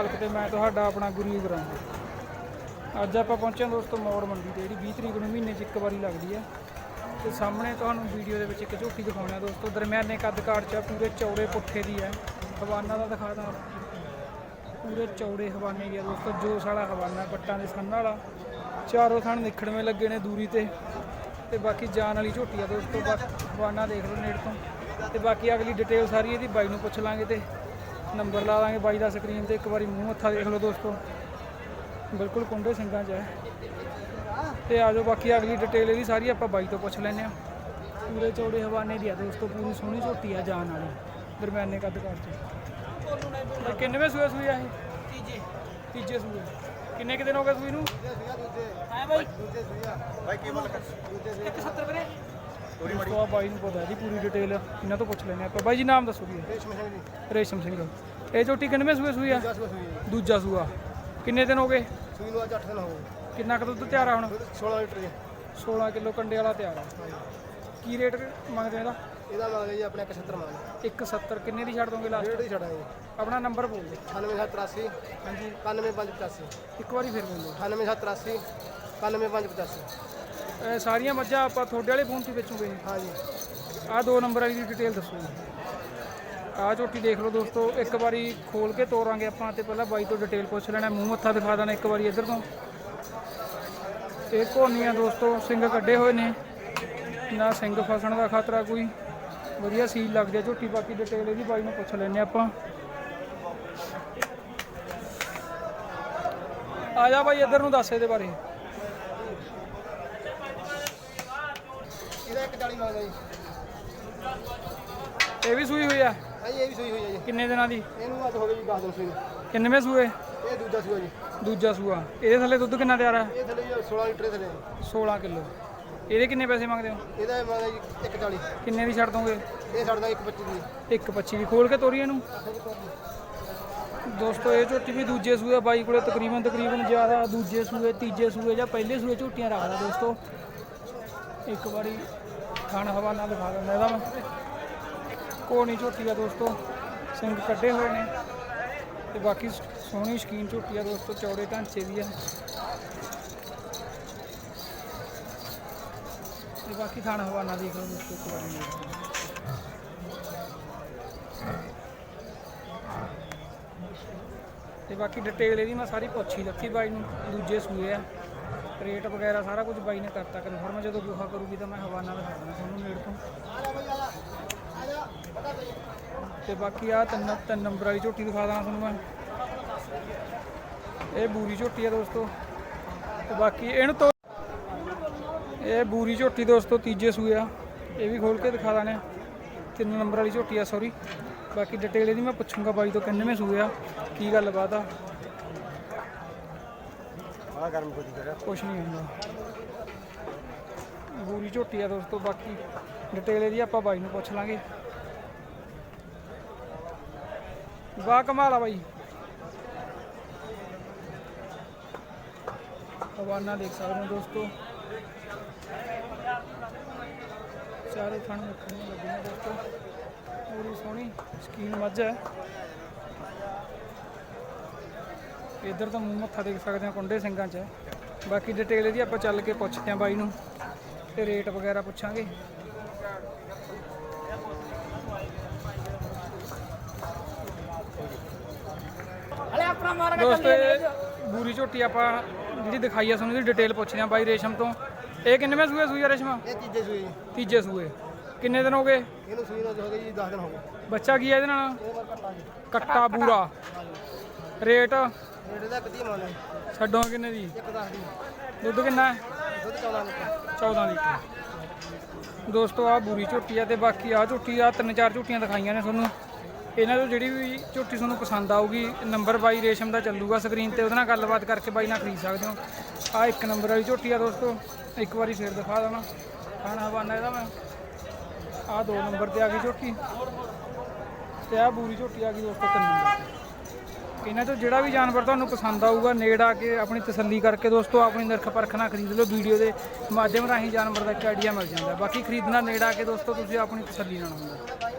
ਮਾਲਕ ਤੇ ਮੈਂ ਤੁਹਾਡਾ ਆਪਣਾ ਗੁਰੂ ਗ੍ਰਾਮ ਅੱਜ ਆਪਾਂ ਪਹੁੰਚੇ ਹਾਂ ਦੋਸਤੋ ਮੌੜ ਮੰਡੀ ਤੇ ਜਿਹੜੀ 20 ਤਰੀਕ ਨੂੰ ਮਹੀਨੇ 'ਚ ਇੱਕ ਵਾਰੀ ਲੱਗਦੀ ਹੈ ਤੇ ਸਾਹਮਣੇ ਤੁਹਾਨੂੰ ਵੀਡੀਓ ਦੇ ਵਿੱਚ ਇੱਕ ਝੋਟੀ ਦਿਖਾਉਣਾ ਦੋਸਤੋ ਦਰਮਿਆਨੇ ਕੱਦ ਕਾਟ 'ਚ ਆ, ਪੂਰੇ ਚੌੜੇ ਪੁੱਠੇ ਦੀ ਹੈ ਹਵਾਨਾ ਦਾ ਦਿਖਾ ਦਾਂ ਪੂਰੇ ਚੌੜੇ ਹਵਾਨੇ ਦੀ ਆ ਦੋਸਤੋ ਜੋਸ ਵਾਲਾ ਹਵਾਨਾ ਪੱਟਾਂ ਦੇ ਸੰਨ ਵਾਲਾ। ਚਾਰੋਂ ਥਣ ਨਿਖੜਵੇਂ ਲੱਗੇ ਨੇ ਦੂਰੀ ਤੇ। ਤੇ ਬਾਕੀ ਜਾਨ ਵਾਲੀ ਝੋਟੀ ਆ ਦੋਸਤੋ ਬਸ ਹਵਾਨਾ ਦੇਖ ਲਓ ਨੇੜ ਤੋਂ। ਤੇ ਬਾਕੀ ਅਗਲੀ ਡਿਟੇਲ ਸਾਰੀ ਇਹਦੀ ਬਾਈ ਨੂੰ ਪੁੱਛ ਲਾਂਗੇ ਤੇ। ਨੰਬਰ ਲਾ ਦਾਂਗੇ ਬਾਈ ਦਾ ਸਕਰੀਨ ਤੇ ਇੱਕ ਵਾਰੀ ਮੂੰਹ ਮੱਥਾ ਦੇਖ ਲਓ ਦੋਸਤੋ। ਬਿਲਕੁਲ ਕੁੰਡੇ ਸਿੰਘਾਂ 'ਚ ਹੈ। ਤੇ ਆ ਜਾਓ ਬਾਕੀ ਅਗਲੀ ਡਿਟੇਲ ਇਹਦੀ ਸਾਰੀ ਆਪਾਂ ਬਾਈ ਤੋਂ ਪੁੱਛ ਲੈਂਦੇ ਆ ਪੂਰੇ ਚੌੜੇ ਹਵਾਨੇ ਦੀ ਆ ਦੋਸਤੋ ਪੂਰੀ ਸੋਹਣੀ ਝੋਟੀ ਆ ਜਾਨ ਵਾਲੀ ਦਰਮਿਆਨੇ ਕੱਦ 'ਚ। ਤੇ ਕਿੰਨਵੇਂ ਸੂਏ ਸੂਈ ਆ ਇਹ? ਤੀਜੇ। ਤੀਜੇ ਸੂਏ। ਕਿੰਨੇ ਕੁ ਦਿਨ ਹੋ ਗਏ ਸੂਈ ਨੂੰ? ਹੈ ਬਾਈ। ਬਾਈ ਕੀ ਮੁੱਲ ਕਰ? 170 ਵੀਰੇ। ਦੋਸਤੋ ਆ ਬਾਈ ਨੂੰ ਪਤਾ ਇਹਦੀ ਪੂਰੀ ਡਿਟੇਲ ਇਹਨਾਂ ਤੋਂ ਪੁੱਛ ਲੈਂਦੇ ਆਪਾਂ ਬਾਈ ਜੀ ਨਾਮ ਦੱਸੋ ਜੀ ਰੇਸ਼ਮ ਸਿੰਘ ਜੀ। ਰੇਸ਼ਮ ਸਿੰਘ। ਇਹ ਝੋਟੀ ਕਿੰਨਵੇਂ ਸੂਏ ਸੂਈ ਆ? ਦਸ ਵਜੇ ਸੂਈ ਦੂਜਾ ਸੂਆ। ਕਿੰਨੇ ਦਿਨ ਹੋ ਗਏ? ਸੂਈ ਨੂੰ ਅੱਜ 8 ਦਿਨ ਹੋ ਗਏ। ਕਿੰਨਾ ਕੁ ਦੁੱਧ ਤਿਆਰ ਆ ਹੁਣ? 16 ਲੀਟਰ ਜੀ। 16 ਕਿਲੋ ਕੰਡੇ ਵਾਲਾ ਤਿਆਰ ਆ। ਕੀ ਰੇਟ ਮੰਗਦੇ ਆ ਇਹਦਾ? ਇਹਦਾ ਮੰਗਦੇ ਜੀ ਆਪਣੇ 71 ਮੰਗਦੇ 170 ਕਿੰਨੇ ਦੀ ਛੱਡ ਦੋਗੇ ਲਾਸਟ ਰੇਟ ਹੀ ਛੜਾਂਗੇ ਆਪਣਾ ਨੰਬਰ ਬੋਲ ਦਿਓ। 98783 ਹਾਂਜੀ। 91585 ਇੱਕ ਵਾਰੀ ਫਿਰ ਬੋਲੋ 98783 91585 ਸਾਰੀਆਂ ਮੱਝਾਂ ਆਪਾਂ ਤੁਹਾਡੇ ਵਾਲੇ ਫੋਨ 'ਤੇ ਵੇਚੂਗੇ ਹਾਂ ਜੀ। ਆਹ ਦੋ ਨੰਬਰ ਵਾਲੀ ਦੀ ਡਿਟੇਲ ਦੱਸੋ ਜੀ। ਆਹ ਝੋਟੀ ਦੇਖ ਲਓ ਦੋਸਤੋ ਇੱਕ ਵਾਰੀ ਖੋਲ ਕੇ ਤੋਰਾਂਗੇ ਆਪਾਂ ਤੇ ਪਹਿਲਾਂ ਬਾਈ ਤੋਂ ਡਿਟੇਲ ਪੁੱਛ ਲੈਣਾ ਮੂੰਹ ਮੱਥਾ ਦਿਖਾ ਦੇਣਾ ਇੱਕ ਵਾਰੀ ਇੱਧਰ ਤੋਂ। ਇਹ ਕੋਨੀਆਂ ਦੋਸਤੋ ਸਿੰਘ ਕੱਢੇ ਹੋਏ ਨੇ। ਨਾ ਸਿੰਘ ਫਸਣ ਦਾ ਖਤਰਾ ਕੋਈ। ਵਧੀਆ ਸੀਲ ਲੱਗਦੀ ਆ ਝੋਟੀ ਬਾਕੀ ਡਿਟੇਲ ਇਹਦੀ ਬਾਈ ਨੂੰ ਪੁੱਛ ਲੈਣੇ ਆਪਾਂ। ਆ ਜਾ ਬਾਈ ਇੱਧਰ ਨੂੰ ਦੱਸ ਇਹਦੇ ਬਾਰੇ। ਇਹਦਾ 140 ਮੰਗਦਾ ਜੀ। ਇਹ ਵੀ ਸੂਈ ਹੋਈ ਆ? ਹਾਂ ਜੀ ਇਹ ਵੀ ਸੂਈ ਹੋਈ ਹੈ ਜੀ। ਕਿੰਨੇ ਦਿਨਾਂ ਦੀ? ਇਹਨੂੰ ਅੱਜ ਹੋ ਗਏ ਜੀ 10 ਦਿਨ ਸੂਈ। ਨੂੰ ਕਿੰਨਵੇਂ ਸੂਏ? ਇਹ ਦੂਜਾ ਸੂਆ ਜੀ। ਦੂਜਾ ਸੂਆ। ਇਹਦੇ ਥੱਲੇ ਦੁੱਧ ਕਿੰਨਾ ਤਿਆਰ ਆ? ਇਹ ਥੱਲੇ ਜੀ 16 ਲੀਟਰ ਦੇ ਥੱਲੇ 16 ਕਿਲੋ। ਇਹਦੇ ਕਿੰਨੇ ਪੈਸੇ ਮੰਗਦੇ ਹੋ? ਇਹਦਾ ਮੰਗਦਾ ਜੀ 140 ਕਿੰਨੇ ਦੀ ਛੱਡ ਦੋਗੇ? ਇਹ ਛੱਡਦਾ 125 ਦੀ। 1.25 ਦੀ। ਖੋਲ ਕੇ ਤੋਰੀ ਇਹਨੂੰ। ਦੋਸਤੋ ਇਹ ਝੋਟੀ ਵੀ ਦੂਜੇ ਸੂਏ ਬਾਈ ਕੋਲੇ ਤਕਰੀਬਨ ਤਕਰੀਬਨ ਜ਼ਿਆਦਾ ਦੂਜੇ ਸੂਏ ਤੀਜੇ ਸੂਏ ਜਾਂ ਪਹਿਲੇ ਸੂਏ ਝੋਟੀਆਂ ਰੱਖਦਾ ਦੋਸਤੋ। ਇੱਕ ਵਾਰੀ ਖਾਣ ਹਵਾਨਾ ਦਿਖਾ ਦਿੰਦਾ ਇਹਦਾ ਮੈਂ। ਕੋਣੀ ਝੋਟੀ ਆ ਦੋਸਤੋ, ਸਿੰਘ ਕੱਢੇ ਹੋਏ ਨੇ। ਤੇ ਬਾਕੀ ਸੋਹਣੀ ਸ਼ਕੀਨ ਝੋਟੀ ਆ ਦੋਸਤੋ, ਚੌੜੇ ਢਾਂਚੇ ਦੀ ਆ। ਤੇ ਬਾਕੀ ਖਾਣ ਹਵਾਨਾ ਦੇਖ ਲਓ ਦੋਸਤੋ, ਇੱਕ ਵਾਰੀ ਦੇਖ ਲਓ। ਤੇ ਬਾਕੀ ਡਿਟੇਲ ਇਹਦੀ ਮੈਂ ਸਾਰੀ ਪੁੱਛੀ ਲੱਥੀ ਬਾਈ ਨੂੰ, ਦੂਜੇ ਸੂਏ ਆ। ਰੇਟ ਵਗੈਰਾ ਸਾਰਾ ਕੁਝ ਬਾਈ ਨੇ ਕਰਤਾ ਕਨਫਰਮ ਜਦੋਂ ਗੁਹਾ ਕਰੂਗੀ ਤਾਂ ਮੈਂ ਹਵਾਨਾ ਦਿਖਾ ਦੂੰਗਾ ਤੁਹਾਨੂੰ ਨੇੜ ਤੋਂ। ਤੇ ਬਾਕੀ ਆ ਤਿੰਨ ਤਿੰਨ ਨੰਬਰ ਵਾਲੀ ਝੋਟੀ ਦਿਖਾ ਦਾਂ ਤੁਹਾਨੂੰ ਮੈਂ। ਇਹ ਬੂਰੀ ਝੋਟੀ ਆ ਦੋਸਤੋ। ਤੇ ਬਾਕੀ ਇਹਨੂੰ ਤੋਂ ਇਹ ਬੂਰੀ ਝੋਟੀ ਦੋਸਤੋ ਤੀਜੇ ਸੂਏ ਆ। ਇਹ ਵੀ ਖੋਲ ਕੇ ਦਿਖਾ ਦਾਂ ਨੇ ਤਿੰਨ ਨੰਬਰ ਵਾਲੀ ਝੋਟੀ ਆ ਸੌਰੀ ਬਾਕੀ ਡਿਟੇਲ ਇਹਦੀ ਮੈਂ ਪੁੱਛੂੰਗਾ ਬਾਈ ਤੋਂ ਕਿੰਨੇਵੇਂ ਸੂਏ ਆ, ਕੀ ਗੱਲਬਾਤ ਆ ਆ ਗਰਮ ਕੋਈ ਕਰਿਆ ਕੁਛ ਨਹੀਂ ਹੁੰਦਾ। ਬੂਰੀ ਝੋਟੀ ਆ ਦੋਸਤੋ, ਬਾਕੀ ਡਿਟੇਲ ਇਹਦੀ ਆਪਾਂ ਬਾਈ ਨੂੰ ਪੁੱਛ ਲਾਂਗੇ। ਵਾਹ, ਕਮਾਲ ਆ ਬਾਈ। ਹਵਾਨਾ ਦੇਖ ਸਕਦੇ ਹੋ ਦੋਸਤੋ। ਚਾਰੇ ਥਣ ਮੁੱਖਣ ਨੂੰ ਲੱਗੇ ਨੇ ਦੋਸਤੋ। ਪੂਰੀ ਸੋਹਣੀ, ਸਕੀਨ ਮੱਝ ਹੈ। ਇੱਧਰ ਤਾਂ ਮੂੰਹ ਮੱਥਾ ਦੇਖ ਸਕਦੇ ਹਾਂ ਕੁੰਡੇ ਸਿੰਘਾਂ 'ਚ। ਬਾਕੀ ਡਿਟੇਲ ਇਹਦੀ ਆਪਾਂ ਚੱਲ ਕੇ ਪੁੱਛਦੇ ਹਾਂ ਬਾਈ ਨੂੰ ਤੇ ਰੇਟ ਵਗੈਰਾ ਪੁੱਛਾਂਗੇ। ਦੋਸਤੋ ਬੂਰੀ ਝੋਟੀ ਆਪਾਂ ਜਿਹੜੀ ਦਿਖਾਈ ਆ ਤੁਹਾਨੂੰ ਇਹਦੀ ਡਿਟੇਲ ਪੁੱਛਦੇ ਹਾਂ ਬਾਈ ਰੇਸ਼ਮ ਤੋਂ। ਇਹ ਕਿੰਨੇਵੇਂ ਸੂਏ ਸੂਈ ਆ ਰੇਸ਼ਮਾ? ਇਹ ਤੀਜੇ ਸੂਈ ਜੀ ਤੀਜੇ ਸੂਏ। ਕਿੰਨੇ ਦਿਨ ਹੋ ਗਏ? ਇਹਨੂੰ ਸੂਈ ਨੂੰ ਹੋ ਗਏ ਜੀ 10 ਦਿਨ ਹੋ ਗਏ। ਬੱਚਾ ਕੀ ਹੈ ਇਹਦੇ ਨਾਲ? ਕੱਟਾ ਪੂਰਾ ਰੇਟ? ਰੇਟ ਦਾ ਕਦੀ ਮੰਗਦੇ ਛੱਡੋ ਕਿੰਨੇ ਦੀ? ਇੱਕ 10 ਦੀ ਦੁੱਧ ਕਿੰਨਾ ਹੈ? ਦੁੱਧ 14 ਲੀਟਰ। 14 ਲੀਟਰ। ਦੋਸਤੋ ਆ ਬੂਰੀ ਝੋਟੀ ਆ ਤੇ ਬਾਕੀ ਆ ਝੋਟੀ ਆ ਤਿੰਨ ਚਾਰ ਝੋਟੀਆਂ ਦਿਖਾਈਆਂ ਨੇ ਤੁਹਾਨੂੰ। ਇਹਨਾਂ ਤੋਂ ਜਿਹੜੀ ਵੀ ਝੋਟੀ ਤੁਹਾਨੂੰ ਪਸੰਦ ਆਊਗੀ ਨੰਬਰ ਬਾਈ ਰੇਸ਼ਮ ਦਾ ਚੱਲੂਗਾ ਸਕਰੀਨ ਤੇ ਉਹਦੇ ਨਾਲ ਗੱਲਬਾਤ ਕਰਕੇ ਬਾਈ ਨਾਲ ਖਰੀਦ ਸਕਦੇ ਹੋ। ਆ ਇੱਕ ਨੰਬਰ ਵਾਲੀ ਝੋਟੀ ਆ ਦੋਸਤੋ ਇੱਕ ਵਾਰੀ ਫੇਰ ਦਿਖਾ ਦੇਣਾ। ਖਾਣਾ ਹਵਾਨਾ ਇਹਦਾ ਮੈਂ। ਆ ਦੋ ਨੰਬਰ ਤੇ ਆ ਗਈ ਝੋਟੀ। ਤੇ ਆ ਬੂਰੀ ਝੋਟੀ ਆ ਗਈ ਦੋਸਤੋ ਤਿੰਨ ਨੰਬਰ ਤੇ। ਇਹਨਾਂ 'ਚੋਂ ਜਿਹੜਾ ਵੀ ਜਾਨਵਰ ਤੁਹਾਨੂੰ ਪਸੰਦ ਆਊਗਾ, ਨੇੜ ਆ ਕੇ ਆਪਣੀ ਤਸੱਲੀ ਕਰਕੇ ਦੋਸਤੋ, ਆਪਣੀ ਨਿਰਖ ਪਰਖ ਨਾਲ ਖਰੀਦ ਲਓ, ਵੀਡੀਓ ਦੇ ਮਾਧਿਅਮ ਰਾਹੀਂ ਜਾਨਵਰ ਦਾ ਇੱਕ ਆਈਡੀਆ ਮਿਲ ਜਾਂਦਾ। ਬਾਕੀ ਖਰੀਦਣਾ ਨੇੜ ਆ ਕੇ ਦੋਸਤੋ, ਤੁਸੀਂ ਆਪਣੀ ਤਸੱਲੀ ਨਾਲ ਹੁੰਦਾ।